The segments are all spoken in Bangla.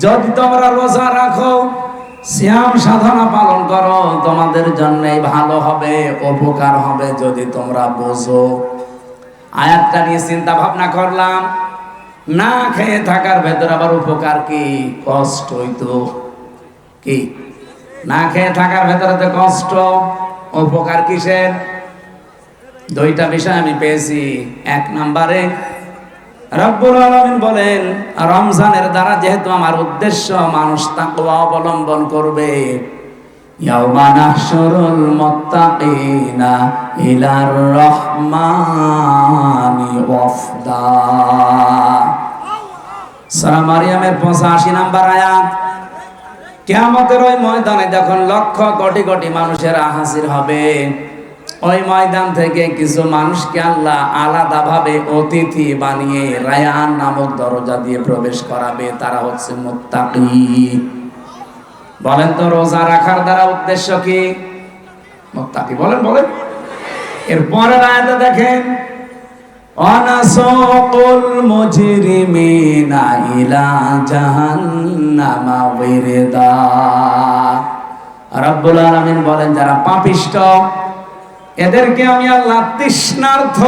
যদি তোমরা রোজা রাখো শ্যাম সাধনা পালন করো, তোমাদের জন্যই ভালো হবে, উপকার হবে যদি তোমরা বোঝো। আয়াতটা নিয়ে চিন্তা ভাবনা করলাম, না খেয়ে থাকার ভেতর আবার উপকার কি? কষ্ট হইতো কি? না খেয়ে থাকার ভেতরে তো কষ্ট। উপকার কিসের? দুইটা বিষয় আমি পেয়েছি। এক নম্বরে রব্বুল আলামিন বলেন, রমজানের দ্বারা যেহেতু আমার উদ্দেশ্য মানুষ তাকওয়া অবলম্বন করবে, ইয়াউমা নাহশুরুল মুত্তাকিনা ইলার রহমানি ওয়াফদা। সূরা মারিয়ামের 85 নাম্বার আয়াত, কিয়ামতের ওই ময়দানে যখন লক্ষ কোটি কোটি মানুষেরা হাজির হবে ওই ময়দান থেকে কিছু মানুষকে আল্লাহ আলাদাভাবে অতিথি বানিয়ে রায়ান নামক দরজা দিয়ে প্রবেশ করাবে। তারা হচ্ছে মুত্তাকি। বলেন তো, রোজা রাখার দ্বারা উদ্দেশ্য কি? মুত্তাকি। বলেন বলেন। এর পরের আয়াতে দেখেন, অনাসকুল মুজরিমিনা ইলা জাহান্নামা ওয়িরদা। রব্বুল আলামিন বলেন, যারা পাপিষ্ট এদেরকে আমি আল্লাহ তৃষ্ণার্থ,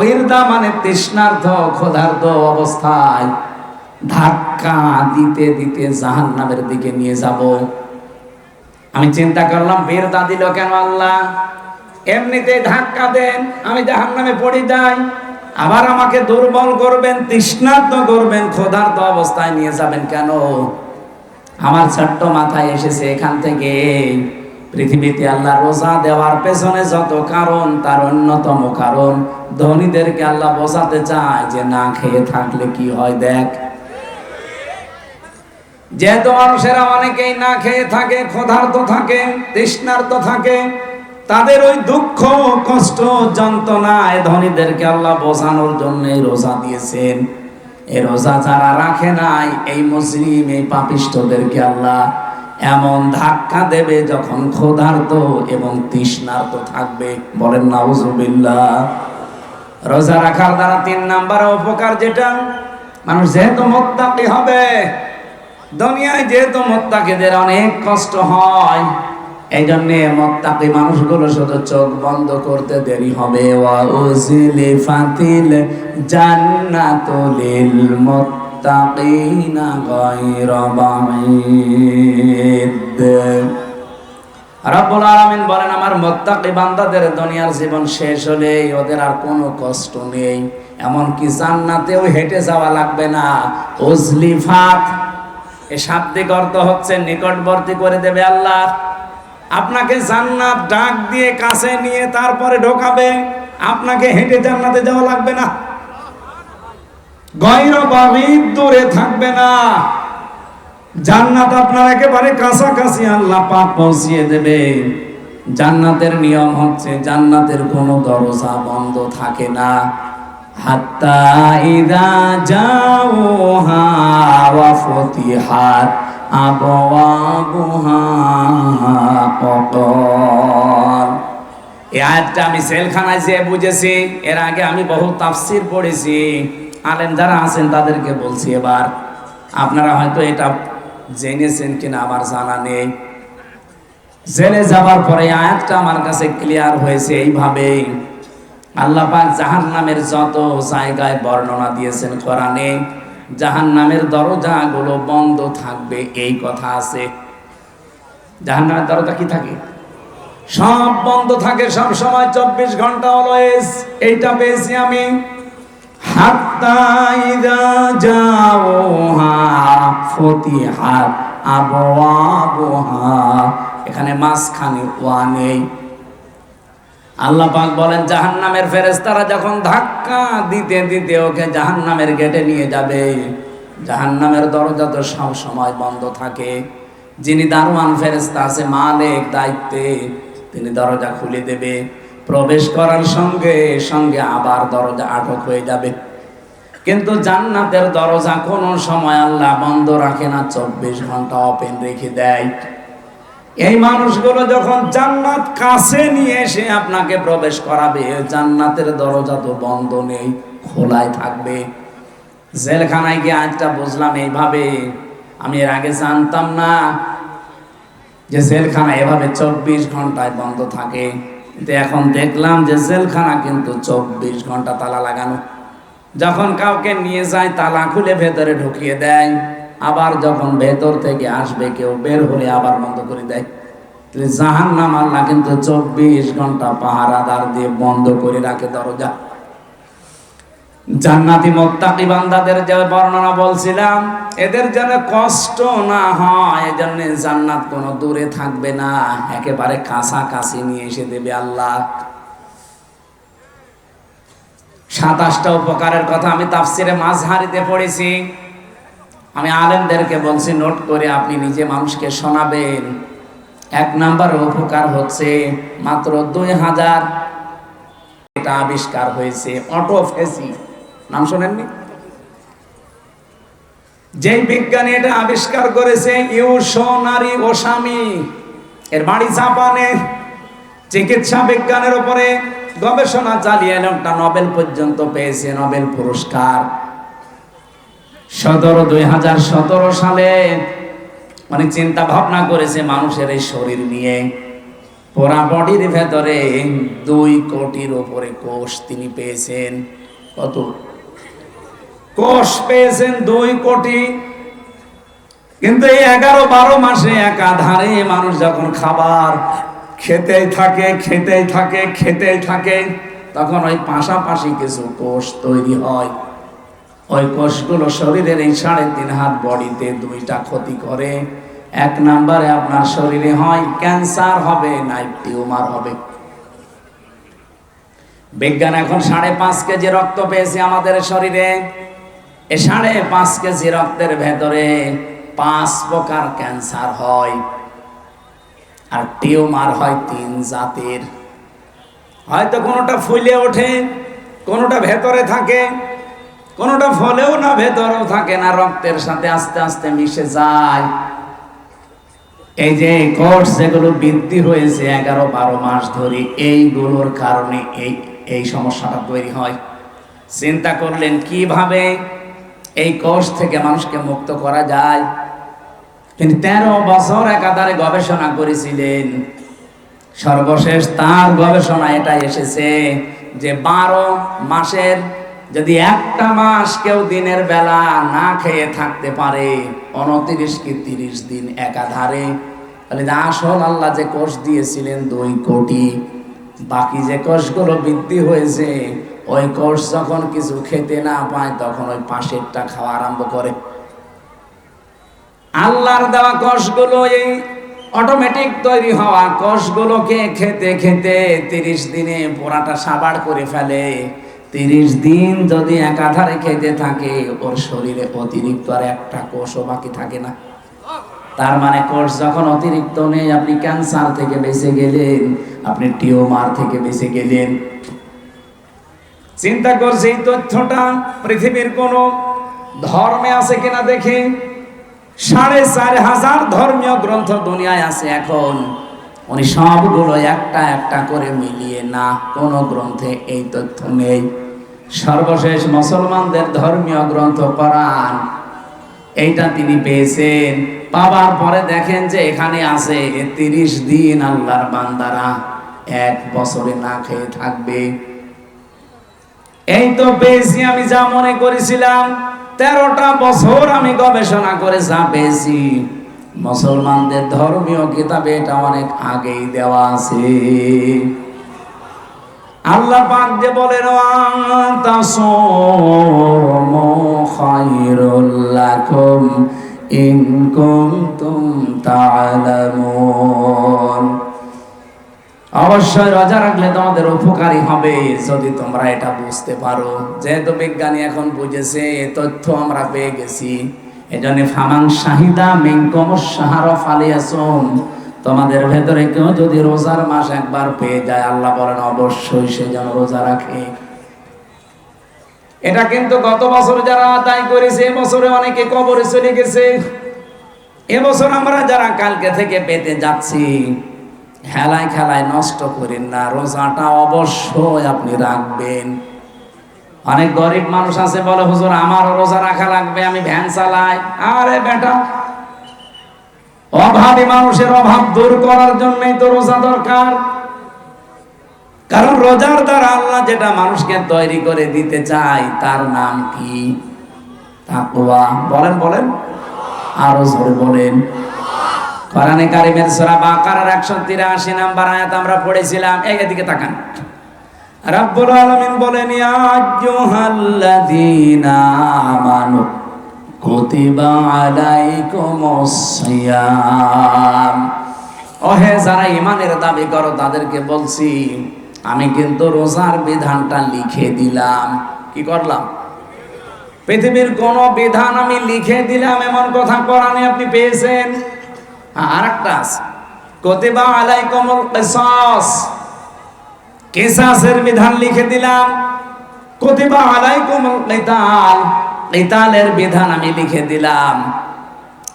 বীরদা মানে তৃষ্ণার্থ, ক্ষুধার্ত অবস্থায় ধাক্কা দিতে দিতে জাহান্নামের দিকে নিয়ে যাব। আমি চিন্তা করলাম, বীরদা দিল কেন আল্লাহ? এমনিতে ধাক্কা দেন, আমি জাহান্নামে পড়ে যাই। আবার আমাকে দুর্বল করবেন, তৃষ্ণার্ত করবেন, ক্ষুধার্ত অবস্থায় নিয়ে যাবেন কেন? আমার ছোট্ট মাথায় এসেছে এখান থেকে। পৃথিবীতে আল্লাহ রোজা দেওয়ার পেছনে যত কারণ, তার অন্যতম কারণ, ধনীদেরকে আল্লাহ বোঝাতে চায় যে না খেয়ে থাকলে কি হয় দেখ। যেহেতু মানুষেরা অনেকেই না খেয়ে থাকে, ক্ষুধার্ত থাকে, তৃষ্ণার্ত থাকে, তাদের ওই দুঃখ, কষ্ট, যন্ত্রণায় ধনীদেরকে আল্লাহ বোঝানোর জন্য রোজা দিয়েছেন। এই রোজা যারা রাখে নাই, এই মুসলিম, এই পাপিষ্টদেরকে আল্লাহ এমন ধাক্কা দেবে যখন ক্ষুধার্ত এবং তৃষ্ণার্ত থাকবে। বলেন, নাউজুবিল্লাহ। রোজা রাখার দ্বারা তিন নাম্বার উপকার যেটা, মানুষ যেহেতু মোত্তাকি হবে, দুনিয়ায় যেহেতু মোত্তাকিদের অনেক কষ্ট হয় এই জন্য মোত্তাকি মানুষগুলো শুধু চোখ বন্ধ করতে দেরি হবে। ওয়া উজলি ফাতিল জান্নাতুলিল মুত্তাকিনা গায়রা বাঈদ রব্বুল আলামিন বলেন, আমার মুত্তাকি বান্দাদের দুনিয়ার জীবন শেষ হলে ওদের আর কোনো কষ্ট নেই। এমনকি জান্নাতেও হেঁটে যাওয়া লাগবে না। উজলিফাত, এ শাব্দিক অর্থ হচ্ছে নিকটবর্তী করে দেবে আল্লাহ। আপনাকে জান্নাত ডাক দিয়ে কাছে নিয়ে তারপরে ঢোকাবে। আপনাকে হেঁটে জান্নাতে যাওয়া লাগবে না। গয়র বাহিদ দূরে থাকবে না। জান্নাত আপনার একেবারে কাছাকাছি আল্লাহ পাক পৌঁছিয়ে দেবে। জান্নাতের নিয়ম হচ্ছে জান্নাতের কোনো দরজা বন্ধ থাকে না। হাত্তা ইদা যাওহা ওয়া ফতিহাত আবওয়াবুহা ককর এই আয়াতটা আমি সেলখানায় যেয়ে বুঝেছি, এর আগে আমি বহু তাফসির পড়েছি। আলেম যারা আছেন তাদেরকে বলছি এবার, আপনারা হয়তো এটা জেনেছেন কিনা আমার জানা নেই। জেনে যাবার পরে আয়াতটা আমার কাছে ক্লিয়ার হয়েছে এইভাবে আল্লাহ পাক জাহান নামের যত জায়গায় বর্ণনা দিয়েছেন কোরআনে জাহান নামের দরজাগুলো বন্ধ থাকবে, এই কথা আছে। জাহান নামের দরজা কি থাকে? সব বন্ধ থাকে সব সময়, চব্বিশ ঘণ্টা অলওয়েজ এইটা পেয়েছি আমি। হাত্তা ইদা যাওহা ফতিহাত আবওয়াবুহা। এখানে মাঝখানে ওয়া নেই। আল্লাহ পাক বলেন, জাহান্নামের ফেরেশতারা যখন ধাক্কা দিতে দিতে ওকে জাহান্নামের গেটে নিয়ে যাবে, জাহান্নামের দরজা তো সব সময় বন্ধ থাকে। যিনি দারোয়ান ফেরেশতা আছে, মালিক দায়িত্বে, তিনি দরজা খুলে দেবে। প্রবেশ করার সঙ্গে সঙ্গে আবার দরজা আটক হয়ে যাবে। কিন্তু জান্নাতের দরজা কোনো সময় আল্লাহ বন্ধ রাখে না, চব্বিশ ঘণ্টা ওপেন রেখে দেয়। এই মানুষগুলো যখন জান্নাত কাছে নিয়ে এসে আপনাকে প্রবেশ করাবে, জান্নাতের দরজা তো বন্ধ নেই, খোলাই থাকবে। জেলখানায় গিয়ে আজটা বুঝলাম এইভাবে, আমি এর আগে জানতাম না যে জেলখানা এভাবে চব্বিশ ঘন্টায় বন্ধ থাকে। কিন্তু এখন দেখলাম যে জেলখানা কিন্তু চব্বিশ ঘণ্টা তালা লাগানো। যখন কাউকে নিয়ে যায়, তালা খুলে ভেতরে ঢুকিয়ে দেয়। আবার যখন ভেতর থেকে আসবে, কেউ বের হলে আবার বন্ধ করে দেয়। জাহান নাম আল্লাহ কিন্তু চব্বিশ ঘণ্টা পাহারাদার দিয়ে বন্ধ করে রাখে দরজা। জান্নাতি মোত্তাকি বান্দাদের যে বর্ণনা বলছিলাম, এদের যেন কষ্ট না হয়, এজন্য জান্নাত কোনো দূরে থাকবে না। একেবারে কাছাকাছি নিয়ে এসে দেবে আল্লাহ। সাতাশটা উপকারের কথা আমি তাফসিরে মাঝহারিতে পড়েছি। আমি আলেমদেরকে বলছি, নোট করে আপনি নিজে মানুষকে শোনাবেন। এক নাম্বার উপকার হচ্ছে, মাত্র দুই হাজার এটা আবিষ্কার হয়েছে, অটোফেসি। নাম শোনেননি? যেই বিজ্ঞানী এটা আবিষ্কার করেছে ইউশনারি ওসামি। এর বাড়ি জাপানে। চিকিৎসা বিজ্ঞানের উপরে গবেষণা চালিয়ে একটা নোবেল পর্যন্ত পেয়েছে, নোবেল পুরস্কার। সতেরো, দুই হাজার সতেরো সালে মানে চিন্তা ভাবনা করেছে মানুষের এই শরীর নিয়ে। পোড়া বডির ভেতরে দুই কোটির ওপরে কোষ তিনি পেয়েছেন। কত? কোষ পেয়েছেন দুই কোটি। কিন্তু এই এগারো বারো মাসে একাধারে মানুষ যখন খাবার খেতেই থাকে খেতেই থাকে খেতেই থাকে, তখন ওই পাশাপাশি কিছু কোষ তৈরি হয়। ওই কোষগুলো শরীরের এই সাড়ে তিন হাত বডিতে দুইটা ক্ষতি করে। এক নম্বরে আপনার শরীরে হয় ক্যান্সার হবে নাই টিউমার হবে। বিজ্ঞান এখন সাড়ে পাঁচ কেজি রক্ত পেয়েছে আমাদের শরীরে। এ সাড়ে পাঁচ কেজি রক্তের ভেতরে পাঁচ প্রকার ক্যান্সার হয় আর টিউমার হয় তিন জাতির। হয়তো কোনোটা ফুলে ওঠে, কোনোটা ভেতরে থাকে, কোনোটা ফলেও না, ভেতরেও থাকে না, রক্তের সাথে আস্তে আস্তে মিশে যায়। এই যে কোর্স যেগুলো বৃদ্ধি হয়েছে এগারো বারো মাস ধরে, এইগুলোর কারণে এই এই সমস্যাটা তৈরি হয়। চিন্তা করলেন, কীভাবে এই কোষ থেকে মানুষকে মুক্ত করা যায়? তিনি তেরো বছর একাধারে গবেষণা করেছিলেন। সর্বশেষ তার গবেষণা এটা এসেছে যে বারো মাসের যদি একটা মাস কেউ দিনের বেলা না খেয়ে থাকতে পারে, উনত্রিশ কি তিরিশ দিন একাধারে। তাহলে আসল আল্লাহ যে কোষ দিয়েছিলেন দুই কোটি। বাকি যে কোষগুলো বৃদ্ধি হয়েছে, ওই কোষ যখন কিছু খেতে না পায়, তখন ওই পাশেরটা খাওয়া আরম্ভ করে। আল্লাহর দেওয়া কোষগুলো এই অটোমেটিক তৈরি হওয়া কোষগুলোকে খেতে খেতে তিরিশ দিনে পোড়াটা সাবাড় করে ফেলে। তিরিশ দিন যদি একাধারে খেতে থাকে, ওর শরীরে অতিরিক্ত আর একটা কোষও বাকি থাকে না। তার মানে কোষ যখন অতিরিক্ত নেই, আপনি ক্যান্সার থেকে বেঁচে গেলেন, আপনি টিউমার থেকে বেঁচে গেলেন। চিন্তা করছে এই তথ্যটা পৃথিবীর কোন ধর্মে আছে কিনা দেখে? সাড়ে চার হাজার ধর্মীয় গ্রন্থ দুনিয়ায় আছে এখন। উনি সবগুলো একটা একটা করে মিলিয়ে না, কোন গ্রন্থে এই তথ্য নেই। সর্বশেষ মুসলমানদের ধর্মীয় গ্রন্থ কোরআন, এইটা তিনি পেয়েছেন। পাওয়ার পরে দেখেন যে এখানে আছে তিরিশ দিন আল্লাহর বান্দারা এক বছরে না খেয়ে থাকবে। এই তো পেয়েছি আমি যা মনে করেছিলাম, তেরোটা বছর আমি গবেষণা করে যা পেয়েছি। মুসলমানদের ধর্মীয় কিতাবে এটা অনেক আগেই দেওয়া আছে। আল্লাহ পাক যে বলেন তাসুমু খায়রুল লাকুম ইন কুনতুম তা'লামুন অবশ্যই রোজা রাখলে তোমাদের উপকারী হবে যদি তোমরা এটা বুঝতে পারো। যেহেতু বিজ্ঞানী এখন বুঝেছে, এ তথ্য আমরা পেয়ে গেছি। এজন্য ফামাং শাহিদা মিনকুম শাহর ফালিয়াসুম। তোমাদের ভেতরে কেউ যদি রোজার মাস একবার পেয়ে যায়, আল্লাহ বলেন অবশ্যই সে যেন রোজা রাখে। এটা কিন্তু গত বছর যারা আদায় করেছে এবছরে অনেকে কবরে চলে গেছে। এবছর আমরা যারা কালকে থেকে পেতে যাচ্ছি খেলায় খেলায় নষ্ট করেন না, রোজাটা অবশ্যই আপনি রাখবেন। অনেক গরিব মানুষ আছে, বলে, হুজুর আমারও রোজা রাখা লাগবে, আমি ভ্যান চালাই। আরে বেটা, অভাবী মানুষের অভাব দূর করার জন্যই তো রোজা দরকার। কারণ রোজার দ্বারা আল্লাহ যেটা মানুষকে তৈরি করে দিতে চায়, তার নাম কি? তাকওয়া। বলেন বলেন। আরও জোরে বলেন। কোরআনে কারিমের সূরা বাকারার 183 নাম্বার আয়াত আমরা পড়েছিলাম। এই এদিকে তাকান। রাব্বুল আলামিন বলেন, ইয়া আইয়ুহাল্লাযীনা আমানু কুতিবা আলাইকুমুস সিয়াম। ওহে যারা ইমানের দাবি করো, তাদেরকে বলছি আমি কিন্তু রোজার বিধানটা লিখে দিলাম। কি করলাম? পৃথিবীর কোন বিধান আমি লিখে দিলাম, এমন কথা কোরআনে আপনি পেয়েছেন? আর একটা আছে। কতিবা আলাইকুমুল কিসাস। কিসাসের বিধান লিখে দিলাম। কতিবা আলাইকুমুল কিতাল। কিতালের বিধান আমি লিখে দিলাম।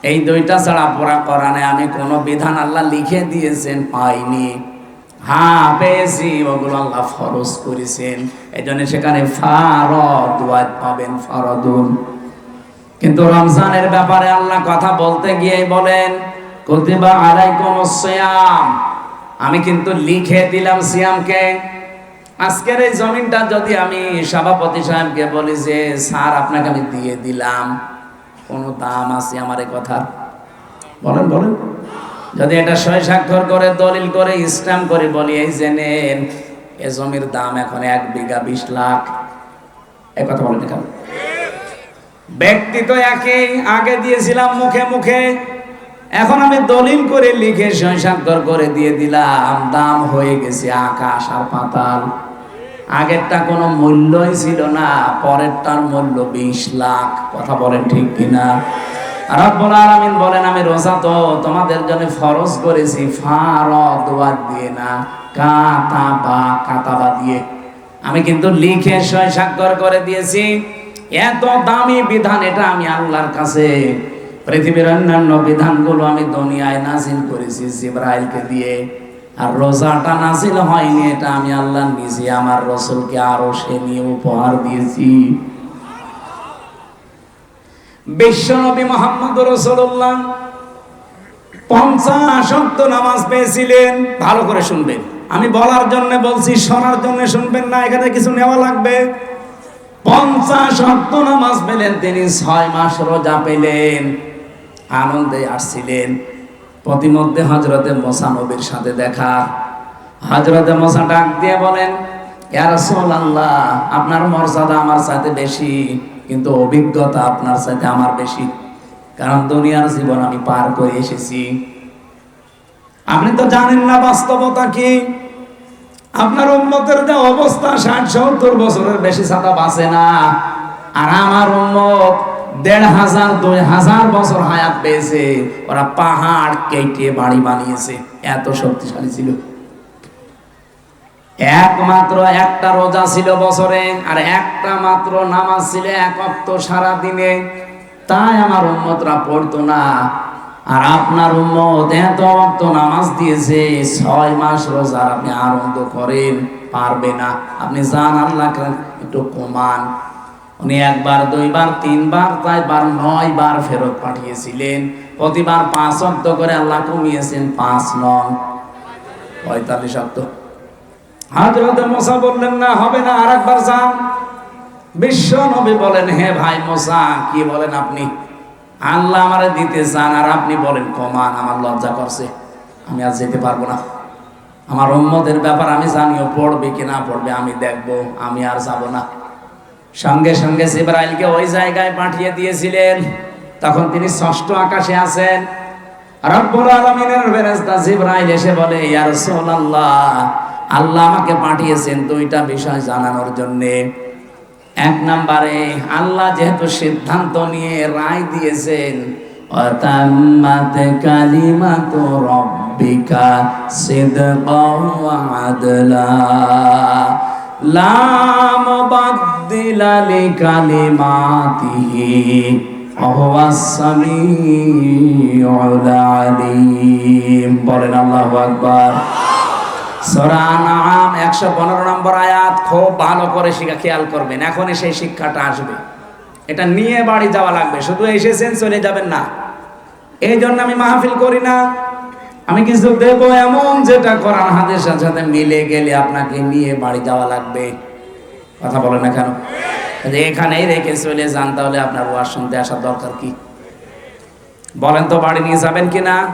এই দুইটা ছাড়া পড়া কোরআনে আমি কোনো বিধান আল্লাহ লিখে দিয়েছেন, পাইনি। হ্যাঁ পেয়েছি। ওগুলো আল্লাহ ফরজ করেছেন। এই জন্য সেখানে ফারদ পাবেন ফরদুন। কিন্তু রমজানের ব্যাপারে আল্লাহ কথা বলতে গিয়ে বলেন, কতিবা আলাইকুম সিয়াম। আমি কিন্তু লিখে দিলাম সিয়ামকে। আজকের এই জমিনটা যদি আমি সভাপতি সাহেবকে বলি যে, স্যার, আপনাকে আমি দিয়ে দিলাম। কোনো দাম আছে আমার এই কথার? বলেন বলেন। যদি এটা সই স্বাক্ষর করে, দলিল করে, ইসলাম করে, বলি, এই যে নেন, এ জমির দাম এখন এক বিঘা বিশ লাখ। এ কথা বলেন কেন? ব্যক্তি তো একই, আগে দিয়েছিলাম মুখে মুখে, এখন আমি দলিল করে লিখে স্বাক্ষর করে দিয়ে দিলাম, দাম হয়ে গেছে আকাশ আর পাতাল। আগেরটা কোনো মূল্যই ছিল না, পরেরটার মূল্য বিশ লাখ। কথা বলেন ঠিক কিনা? রব্বুল আলামিন বলেন, আমি রোজা তো তোমাদের জন্য ফরজ করেছি। ফারদ ওয়াদ দিয়ে না কাতাবা কাতাবা দিয়ে। আমি কিন্তু লিখে সই স্বাক্ষর করে দিয়েছি। এত দামি বিধান, এটা আমি আল্লাহর কাছে, পৃথিবীর অন্যান্য বিধানগুলো আমি দুনিয়ায় নাজিল করেছি জিব্রাইলকে দিয়ে। আর রোজাটা নাজিল হয়নি, এটা আমি আল্লাহ নিজে আমার রসুলকে আরও সে নিয়ে উপহার দিয়েছি। বিশ্বনবী মোহাম্মদ রসুল্লাহ পঞ্চাশ অক্ত নামাজ পেয়েছিলেন। ভালো করে শুনবেন। আমি বলার জন্য বলছি, শোনার জন্য শুনবেন না, এখানে কিছু নেওয়া লাগবে। পঞ্চাশ অক্ত নামাজ পেলেন, তিনি ছয় মাস রোজা পেলেন, আনন্দে আসছিলেন। প্রতিমধ্যে হজরতে মোসা নবীর সাথে দেখা। হজরতে মোসা ডাক দিয়ে বলেন আল্লাহ আপনার মর্যাদা আমার সাথে বেশি। কিন্তু অভিজ্ঞতা আপনার সাথে আমার বেশি। কারণ দুনিয়ার জীবন আমি পার করে এসেছি। আপনি তো জানেন না বাস্তবতা কি? আপনার উন্মতের যে অবস্থা, ষাট, সত্তর বছরের বেশি সাদা বাঁচে না। আর আমার উন্মত দেড় হাজার, দুই হাজার বছর হায়াত পেয়েছে। ওরা পাহাড় কেটে বাড়ি বানিয়েছে। এত শক্তিশালী ছিল। একমাত্র একটা রোজা ছিল বছরে, আর একটা মাত্র নামাজ ছিল এক অক্ত সারা দিনে তাই আমার উম্মতরা পড়তো না। আর আপনার উম্মত এত অক্ত নামাজ দিয়েছে, ছয় মাস রোজা আপনি আনন্দ করেন, পারবে না। আপনি যান আল্লাহ একটু কমান উনি একবার, দুইবার, তিনবার তাই বার নয় বার ফেরত পাঠিয়েছিলেন। প্রতিবার পাঁচ অক্ত করে আল্লাহ কমিয়েছেন, পাঁচ নং। পঁয়তাল্লিশ অক্ত। হাজরতে মোসা বললেন, না, হবে না আর একবার যান। বিশ্ব নবী বলেন, হে ভাই মোসা, কি বলেন আপনি? আল্লাহ আমারে দিতে চান আর আপনি বলেন, কমান, আমার লজ্জা করছে, আমি আর যেতে পারব না। আমার উম্মদের ব্যাপার আমি জানিও, পড়বে কি না পড়বে, আমি দেখব, আমি আর যাব না। সঙ্গে সঙ্গে জিব্রাইলকে ওই জায়গায় পাঠিয়ে দিয়েছিলেন। তখন তিনি ষষ্ঠ আকাশে আছেন। রব্বুল আলামিনের ফেরেশতা জিব্রাইল এসে বলে, ইয়া রাসূলুল্লাহ আল্লাহ আমাকে পাঠিয়েছেন দুইটা বিষয় জানানোর জন্য। এক নম্বরে, আল্লাহ যেহেতু সিদ্ধান্ত নিয়ে রায় দিয়েছেন বলেন আল্লাহু আকবার। সূরা আনআম 115 নম্বর আয়াত খুব ভালো করে শিখা খেয়াল করবেন। এখনই সেই শিক্ষাটা আসবে। এটা নিয়ে বাড়ি যাওয়া লাগবে। শুধু এসেছেন চলে যাবেন না। এই জন্য আমি মাহফিল করি না। আমি কিছু দেবো এমন যেটা কোরআন হাদিসের সাথে মিলে গেলে আপনাকে নিয়ে বাড়ি যাওয়া লাগবে। কথা বলে না কেন? এখানেই রেখে চলে যান, তাহলে আপনার ওয়াজ শুনতে আসার দরকার কি? বলেন তো বাড়ি নিয়ে যাবেন কি না?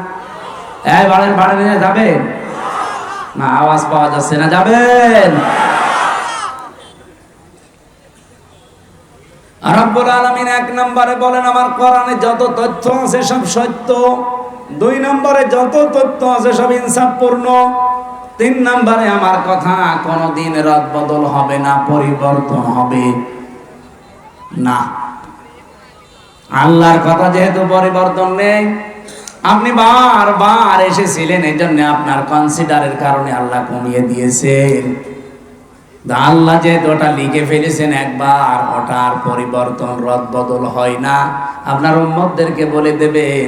এই বাড়ির বাড়ি নিয়ে যাবেন? না, আওয়াজ পাওয়া যাচ্ছে না, যাবেন। রব্বুল আলামিন এক নম্বরে বলেন, আমার কোরআনে যত তথ্য আছে সব সত্য। দুই নম্বরে যত তথ্য আছে সব ইনসাফপূর্ণ। তিন নম্বরে আমার কথা কোনোদিন রদ বদল হবে না, পরিবর্তন হবে না। আল্লাহর কথা যেহেতু পরিবর্তন নেই আপনি বারবার এসেছিলেন এই জন্য আপনার কনসিডারের কারণে আল্লাহ কমিয়ে দিয়েছেন। আল্লাহ যেহেতু ওটা লিখে ফেলেছেন, একবার ওটার পরিবর্তন রদ বদল হয় না। আপনার উম্মতদেরকে বলে দেবেন,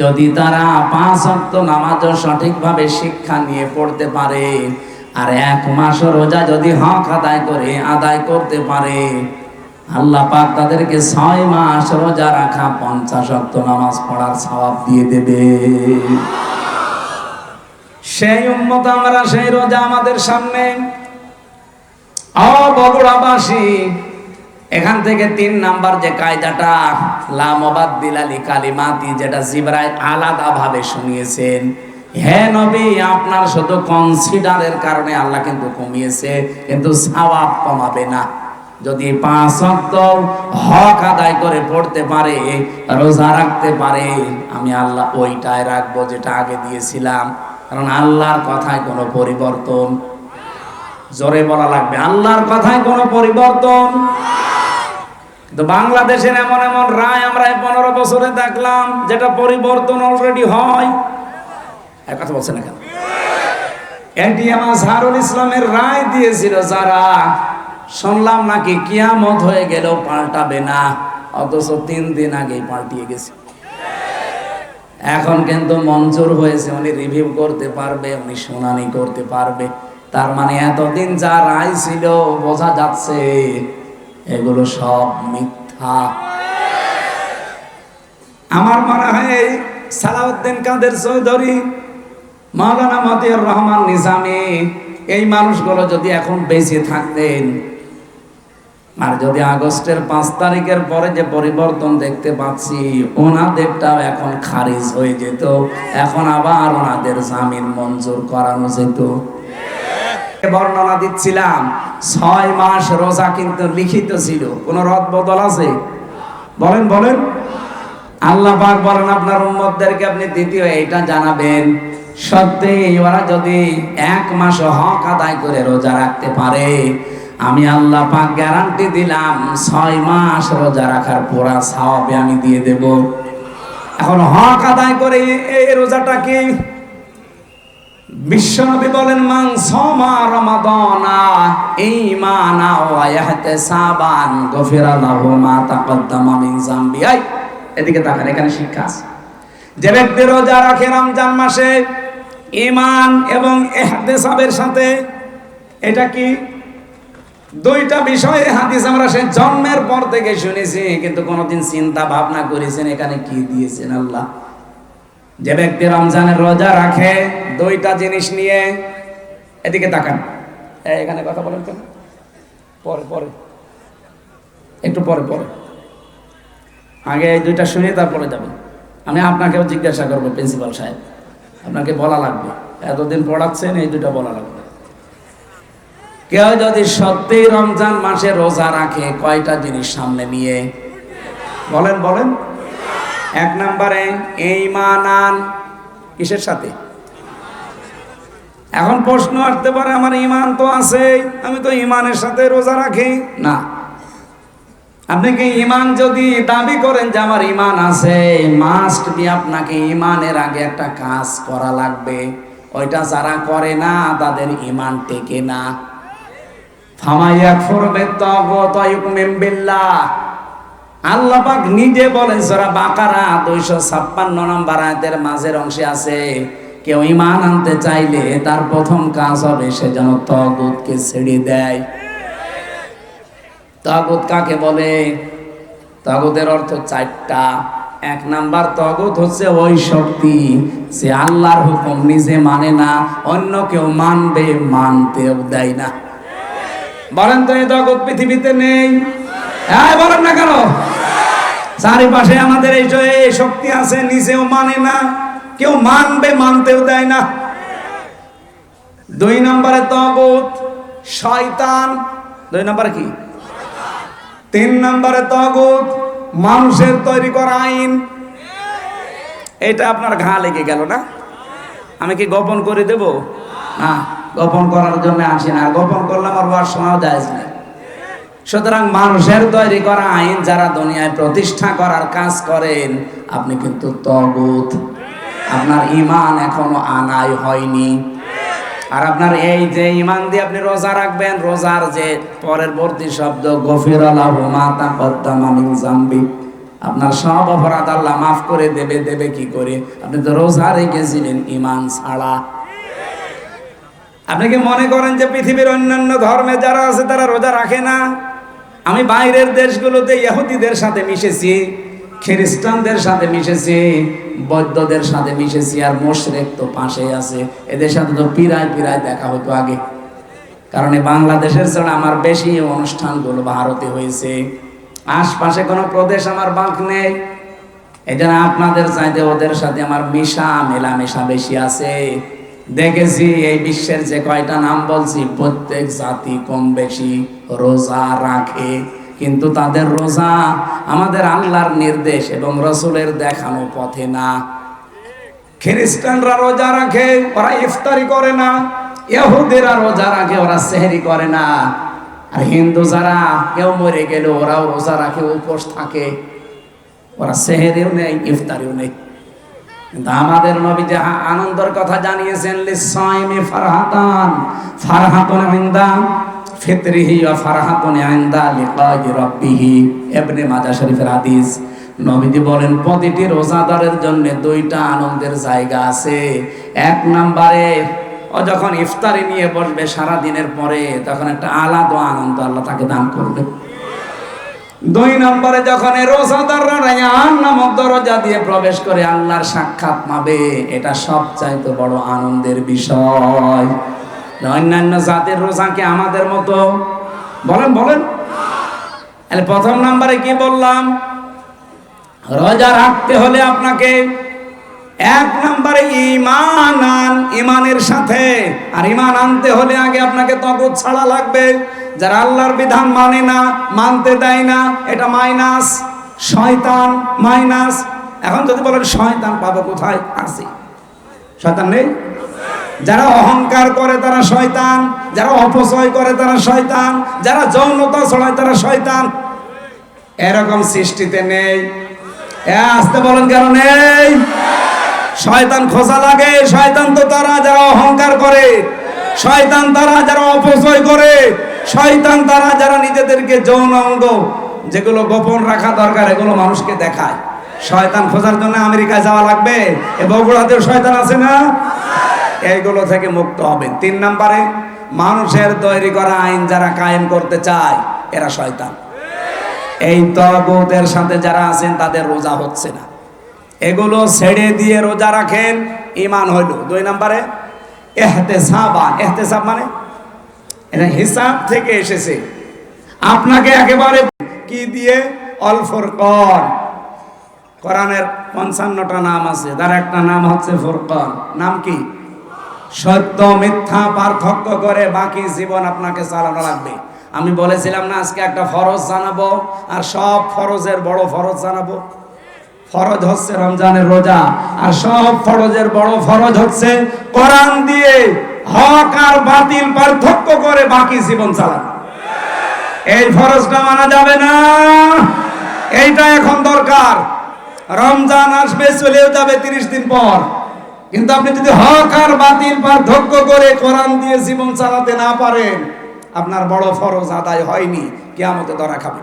যদি তারা পাঁচ অক্ত নামাজও সঠিকভাবে শিক্ষা নিয়ে পড়তে পারে, আর এক মাস রোজা যদি হক আদায় করে, আদায় করতে পারে আল্লাহ পাক তাদেরকে ছয় মাস রোজা রাখা পঞ্চাশ অক্ত নামাজ পড়ার সওয়াব দিয়ে দেবে। সেই উম্মত আমরা, সেই রোজা আমাদের সামনে। বগুড়াবাসী, এখান থেকে তিন নাম্বার যে কায়দাটা লামবাদ দিলালি কালিমাতি, যেটা জিবরায় আলাদা ভাবে শুনিয়েছেন। হে নবী, আপনার শুধু কনসিডারের কারণে আল্লাহ কিন্তু কমিয়েছে, কিন্তু সওয়াব কমাবে না। যদি পাঁচ অক্ত হক আদায় করে পড়তে পারে, রোজা রাখতে পারে, আমি আল্লাহ ওইটাই রাখব যেটা আগে দিয়েছিলাম। কারণ আল্লাহর কথায় কোনো পরিবর্তন। জোরে বলা লাগবে, আল্লাহর কথায় কোনো পরিবর্তন। তো বাংলাদেশের এমন এমন রায় আমরা পনেরো বছরে দেখলাম, যেটা পরিবর্তন অলরেডি হয়। এক কথা বলছে না কেন? এনটিএম আজহারুল ইসলামের রায় দিয়েছিল যারা শুনলাম নাকি কিয়ামত হয়ে গেলেও পাল্টাবে না। অথচ তিন দিন আগেই পাল্টিয়ে গেছে। এখন কিন্তু মঞ্জুর হয়েছে, উনি রিভিউ করতে পারবে, উনি শুনানি করতে পারবে। তার মানে এতদিন যা রায় ছিল, বোঝা যাচ্ছে এগুলো সব মিথ্যা। আমার মনে হয় সালাউদ্দিন কাদের চৌধুরী, মাওলানা মতিউর রহমান নিজামী, এই মানুষগুলো যদি এখন বেঁচে থাকতেন আর যদি আগস্টের পাঁচ তারিখের পরে যে পরিবর্তন দেখতে পাচ্ছি ওনাদেরটাও এখন খারিজ হয়ে যেত। এখন আবার ওনাদের জামিন মঞ্জুর করানো যেত। বর্ণনা দিচ্ছিলাম, ছয় মাস রোজা কিন্তু লিখিত ছিল। কোন রদ বদল আছে? বলেন বলেন। আল্লাহ পাক বলেন, আপনার উম্মতদেরকে আপনি দ্বিতীয় এইটা জানাবেন। সত্যি, ওরা যদি এক মাস হক আদায় করে রোজা রাখতে পারে আমি আল্লাহ পাক গ্যারান্টি দিলাম ছয় মাস রোজা রাখার পুরা সাওয়াবে আমি দিয়ে দেব। এখন হক আদায় করে এই রোজাটা কি? বিশ্বনবী বলেন, মান সমা রমাদানা ঈমানা ওয়া ইহতিসাবান গফিরা লাহু মা তাকদ্দামা মিন যামবি। আই, এদিকে তাকান, এখানে শিক্ষা আছে। যে ব্যক্তি রোজা রাখে রমজান মাসে, ঈমান এবং ইহতিসাবের সাথে, এটা কি? দুইটা বিষয়ে হাদিস আমরা সে জন্মের পর থেকে শুনেছি, কিন্তু কোনোদিন চিন্তা ভাবনা করেছেন এখানে কি দিয়েছেন আল্লাহ? যে ব্যক্তি রমজানের রোজা রাখে, দুইটা জিনিস নিয়ে, এদিকে তাকান। এখানে কথা বলেন কেন? পরে পরে। একটু পরে পরে। আগে এই দুইটা শুনে তারপরে যাবেন। আমি আপনাকেও জিজ্ঞাসা করব, প্রিন্সিপাল সাহেব। আপনাকে বলা লাগবে। এতদিন পড়াচ্ছেন, এই দুইটা বলা লাগবে। কেউ যদি সত্যি রমজান মাসে রোজা রাখে, কয়টা জিনিস সামনে নিয়ে? বলেন বলেন। এক নম্বরে এই মানান কিসের সাথে? এখন প্রশ্ন আসতে পারে, আমার ইমান তো আছে আমি তো ইমানের সাথে রোজা রাখি? না। আপনি কি ইমান যদি দাবি করেন যে আমার ইমান আছে মাস্ট দিয়ে আপনাকে ইমানের আগে একটা কাজ করা লাগবে। ওইটা যারা করে না, তাদের ইমান টেকে না। নিজে বলেন বাকারা 256 নম্বর আয়াতের মাঝের অংশে আছে, কেউ ঈমান আনতে চাইলে তার প্রথম কাজ হবে সে যেন তাগুতকে ছেড়ে দেয়। তাগুত কাকে বলে? তাগুতের অর্থ চারটা। এক নাম্বার তগত হচ্ছে ওই শক্তি সে আল্লাহর হুকুম নিজে মানে না, অন্য কেউ মানবে, মানতেও দেয় না। বলেন তো এই জগৎ পৃথিবীতে নেই। হ্যাঁ বলেন না কেন? চারিপাশে আমাদের এই শক্তি আছে, নিজেও মানে না, কেউ মানবে, মানতেও দেয় না। দুই নম্বরে তগত শয়তান, দুই নম্বরে কি? তিন নম্বরে তগত মানুষের তৈরি করা আইন। এটা আপনার ঘা লেগে গেল না? আমি কি গোপন করে দেব? না গোপন করার জন্য আসি না। গোপন করলে আমার ওয়ার শোনাও যায় না। সুতরাং মানুষের তৈরি করা আইন যারা দুনিয়ায় প্রতিষ্ঠা করার কাজ করেন, আপনি কিন্তু তগুত। আপনার ইমান এখনও আনাই হয়নি। আর আপনার এই যে ইমান দিয়ে আপনি রোজা রাখবেন, রোজার যে পরের বর্তী শব্দ গফির জাম্বি আপনার সব অপরাধ আল্লাহ মাফ করে দেবে দেবে কি করে? আপনি তো রোজা রেখেছিলেন ইমান ছাড়া। আপনি কি মনে করেন যে পৃথিবীর অন্যান্য ধর্মে যারা আছে তারা রোজা রাখে না? আমি বাইরের দেশগুলোতে ইহুদিদের সাথে মিশেছি, খ্রিস্টানদের সাথে মিশেছি, বৌদ্ধদের সাথে মিশেছি, আর মোশরেক তো পাশেই আছে। এদের সাথে তো পিরায় পিরায় দেখা হতো আগে। কারণ এই বাংলাদেশের ছাড়া আমার বেশি অনুষ্ঠানগুলো ভারতে হয়েছে। আশপাশে কোনো প্রদেশ আমার বাঁক নেই। এই আপনাদের চাইতে ওদের সাথে আমার মিশা, মেলামেশা বেশি আছে। দেখেছি এই বিশ্বের যে কয়টা নাম বলছি, প্রত্যেক জাতি কম বেশি রোজা রাখে। কিন্তু তাদের রোজা আমাদের আল্লাহর নির্দেশ এবং রসুলের দেখানো পথে না। খ্রিস্টানরা রোজা রাখে, ওরা ইফতারি করে না। ইহুদিরা রোজা রাখে, ওরা সেহরি করে না। আর হিন্দু যারা, কেউ মরে গেল ওরাও রোজা রাখে, উপোস থাকে। ওরা সেহেরেও নেই, ইফতারিও নেই। কিন্তু আমাদের নবী যে আনন্দের কথা জানিয়েছেন লিসাইমি ফারহাতান, ফারহাতুন ইনদা ফিতরিহি ওয়া ফারহাতুন ইনদা লিকাই রাব্বিহি। ইবনে মাজাহ শরীফের হাদিস, নবীজি বলেন, প্রতিটি রোজাদারের জন্য দুইটা আনন্দের জায়গা আছে। এক নম্বরে, ও যখন ইফতারি নিয়ে বসবে সারা দিনের পরে, তখন একটা আলাদা আনন্দ আল্লাহ তাকে দান করবে। দুই নম্বরে যখন রোজাদাররা রায়ান নামক দরজা দিয়ে প্রবেশ করে আল্লাহর সাক্ষাৎ পাবে, এটা সবচাইতে বড় আনন্দের বিষয়। অন্যান্য জাতির রোজা কি আমাদের মতো? বলেন বলেন। প্রথম নম্বরে কি বললাম? রোজা রাখতে হলে আপনাকে এক নম্বরে ইমান আন ইমানের সাথে। আর ইমান আনতে হলে আগে আপনাকে তগত ছাড়া লাগবে। যারা আল্লাহর বিধান মানে না, মানতে দেয় না, এটা মাইনাস। শয়তান মাইনাস। এখন যদি বলেন, শয়তান পাবো কোথায়? আছে। শয়তান নেই? যারা অহংকার করে তারা শয়তান, যারা অপচয় করে তারা শয়তান, যারা যৌনতা ছড়ায় তারা শয়তান। এরকম সৃষ্টিতে নেই। আসতে বলেন কেন নেই? শয়তান খোঁজা লাগে, শয়তান তো তারা যারা অহংকার করে, শয়তান তারা যারা অপচয় করে, শয়তান তারা যারা নিজেদেরকে যৌন অঙ্গ যেগুলো গোপন রাখা দরকার, এগুলো মানুষকে দেখায়। শয়তান খোঁজার জন্য আমেরিকায় যাওয়া লাগবে? এ বগুড়াতেও শয়তান আছে না? এইগুলো থেকে মুক্ত হবেন। তিন নম্বরে, মানুষের তৈরি করা আইন যারা কায়েম করতে চায়, এরা শয়তান। এই তগতের সাথে যারা আছেন, তাদের রোজা হচ্ছে না। এগুলো ছেড়ে দিয়ে রোজা রাখেন ইমান হইল। দুই নম্বরে, এহতেসাবান। এহতেসাব মানে? এটা হিসাব থেকে এসেছে। আপনাকে একেবারে কি দিয়ে? অল্পর কর। কোরআনের পঞ্চান্নটা নাম আছে, তার একটা নাম হচ্ছে ফুরকন নাম কি? সত্য, মিথ্যা, পার্থক্য করে বাকি জীবন আপনাকে চালানো লাগবে। আমি বলেছিলাম না, আজকে একটা ফরজ জানাব, আর সব ফরজের বড় ফরজ জানাব। ফরজ হচ্ছে রমজানের রোজা, আর সব ফরজের বড় ফরজ হচ্ছে কোরআন দিয়ে হক আর বাতিল পার্থক্য করে বাকি জীবন চালানো। এই ফরজটা মানা যাবে না। এইটা এখন দরকার। রমজান আসবে, চলেও যাবে তিরিশ দিন পর। কিন্তু আপনি যদি হক আর বাতিল পার্থক্য করে কোরআন দিয়ে জীবন চালাতে না পারেন, আপনার বড় ফরজ আদায় হয়নি, কেয়ামতে ধরা খাবে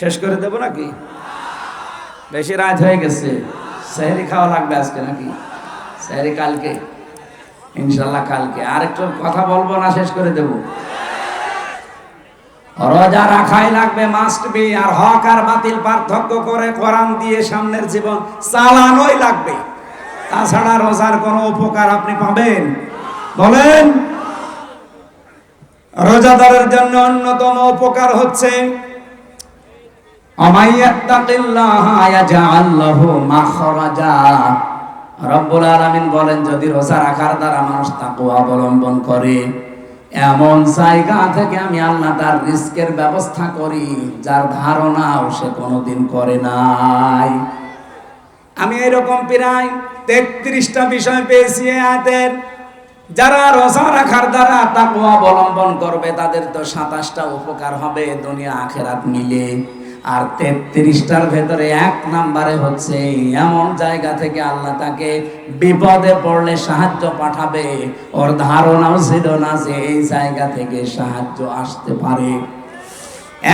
শেষ করে দেব নাকি? বেশি রাত হয়ে গেছে। সেহরি খাওয়া লাগবে আজকে নাকি? সেহরি কালকে। ইনশাল্লাহ কালকে। আর একটু কথা বলব না, শেষ করে দেব। রোজা রাখাই লাগবে মাস্ট বি আর হক আর বাতিল পার্থক্য করে কোরআন দিয়ে সামনের জীবন চালানোই লাগবে। তাছাড়া রোজার কোনো উপকার আপনি পাবেন? বলেন। রোজাদারের জন্য অন্যতম উপকার হচ্ছে রব্বুল আলামিন বলেন, যদি রোজা রাখার দ্বারা মানুষ তাকওয়া অবলম্বন করে, এমন জায়গা থেকে আমি আল্লাহ তার রিস্কের ব্যবস্থা করি, যার ধারণাও সে কোনোদিন করে নাই। আমি এরকম প্রায় তেত্রিশটা বিষয় পেয়েছি আয়াতের। যারা রোজা রাখার দ্বারা তাকওয়া অবলম্বন করবে, তাদের তো সাতাশটা উপকার হবে দুনিয়া আখেরাত মিলে। আর তেত্রিশটার ভেতরে এক নাম্বারে হচ্ছে এমন জায়গা থেকে আল্লাহ তাকে বিপদে পড়লে সাহায্য পাঠাবে। ওর ধারণাও ছিল না যে এই জায়গা থেকে সাহায্য আসতে পারে।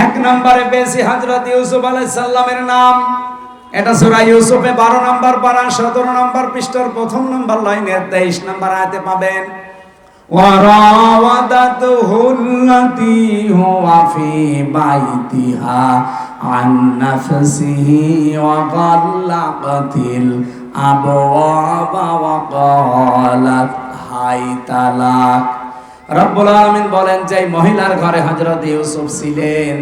এক নম্বরে পেয়েছি হজরত ইউসুফ আলাই সাল্লামের নাম। এটা সুরা ইউসুফে বারো নম্বর পারা, সতেরো নম্বর পৃষ্ঠার প্রথম নম্বর লাইনের তেইশ নম্বর আয়তে পাবেন। وراودته التي هو في بيتها عن نفسه وغلقت الأبواب وقالت هيت لك রব্বুল আলামিন বলেন যে এই মহিলার ঘরে হযরত ইউসুফ ছিলেন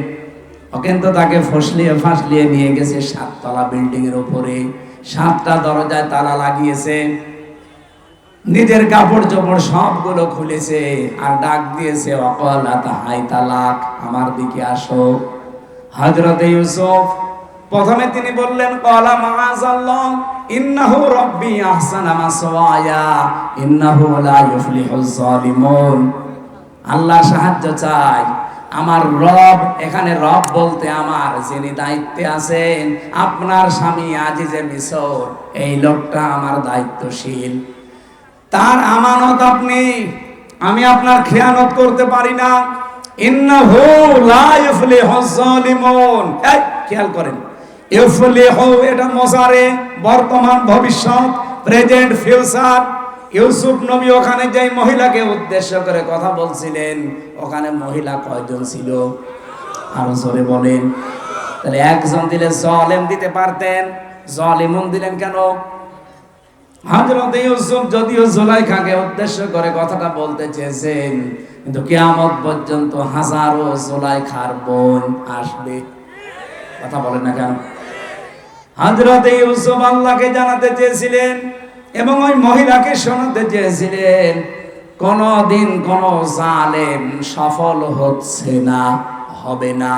ও কিন্তু তাকে ফসলিয়ে ফাসলিয়ে নিয়ে গেছে সাততলা বিল্ডিং এর উপরে সাতটা দরজায় তালা লাগিয়েছে নিজের কাপড় চোপড় সবগুলো খুলেছে আর ডাক দিয়েছে অকলাত হাই তালাক, আমার দিকে আসো। হযরতে ইউসুফ প্রথমে তিনি বললেন, কলা মাআযাল্লাহ, ইন্নাহু রাব্বি আহসানা মাসওয়ায়া, ইন্নাহু লা ইফলিহুজ জালিমুন আল্লাহ সাহায্য চাই আমার রব, এখানে রব বলতে আমার যিনি দায়িত্বে আছেন, আপনার স্বামী আজিজে মিশর, এই লোকটা আমার দায়িত্বশীল। তার আমানত আপনি, আমি আপনার খেয়ানত করতে পারি না। ইন্নাহু লা ইফলিহুজ জালিমুন এই, খেয়াল করেন। ইফলিহু এটা মজারে বর্তমান ভবিষ্যৎ, প্রেজেন্ট ফিউচার। ইউসুফ নবী ওখানে যে মহিলাকে উদ্দেশ্য করে কথা বলছিলেন, ওখানে মহিলা কয়জন ছিল? আরও জোরে বলেন। তাহলে একজন দিলে জলেম দিতে পারতেন, জলিমুন দিলেন কেন? হযরত ইউসুফ যদিও জুলাইখাকে উদ্দেশ্য করে কথাটা বলতে চেয়েছেন, কিন্তু কিয়ামত পর্যন্ত হাজারো জুলাইখার বোন আসবে। কথা বলেন না কেন? হযরত ইউসুফ আল্লাহকে জানাতে চেয়েছিলেন এবং ওই মহিলাকে শোনাতে চেয়েছিলেন, কোনদিন কোন জালেম সফল হচ্ছে না, হবে না।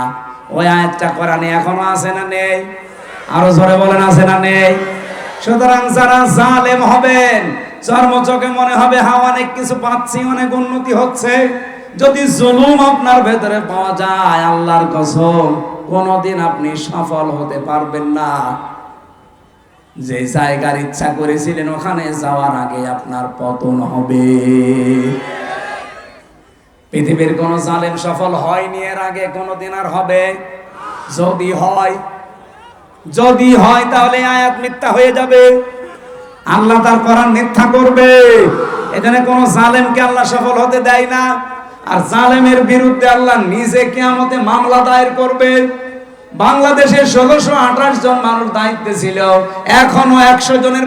ওই আয়াতটা কোরআনে এখনও আছে না নেই? আরও জোরে বলেন, আছে না নেই? সুতরাং যারা জালেম হবেন চর্মচকে মনে হবে হা অনেক কিছু পাচ্ছি, অনেক উন্নতি হচ্ছে। যদি জুলুম আপনার ভেতরে পাওয়া যায়, আল্লাহর কসম কোনদিন আপনি সফল হতে পারবেন না। যে জায়গার ইচ্ছা করেছিলেন, ওখানে যাওয়ার আগে আপনার পতন হবে। পৃথিবীর কোন জালেম সফল হয়নি, এর আগে কোনদিন আর হবে। যদি হয় যদি হয় তাহলে আয়াত মিথ্যা হয়ে যাবে। আল্লাহ তার করার মিথ্যা করবে। এখানে কোন জালেমকে আল্লাহ সফল হতে দেয় না। আর জালেমের বিরুদ্ধে আল্লাহ নিজে কেয়ামতে মামলা দায়ের করবে। বাংলাদেশের ষোলোশো আঠাশ জন মানুষ দায়িত্বে ছিল। এখনও একশো জনের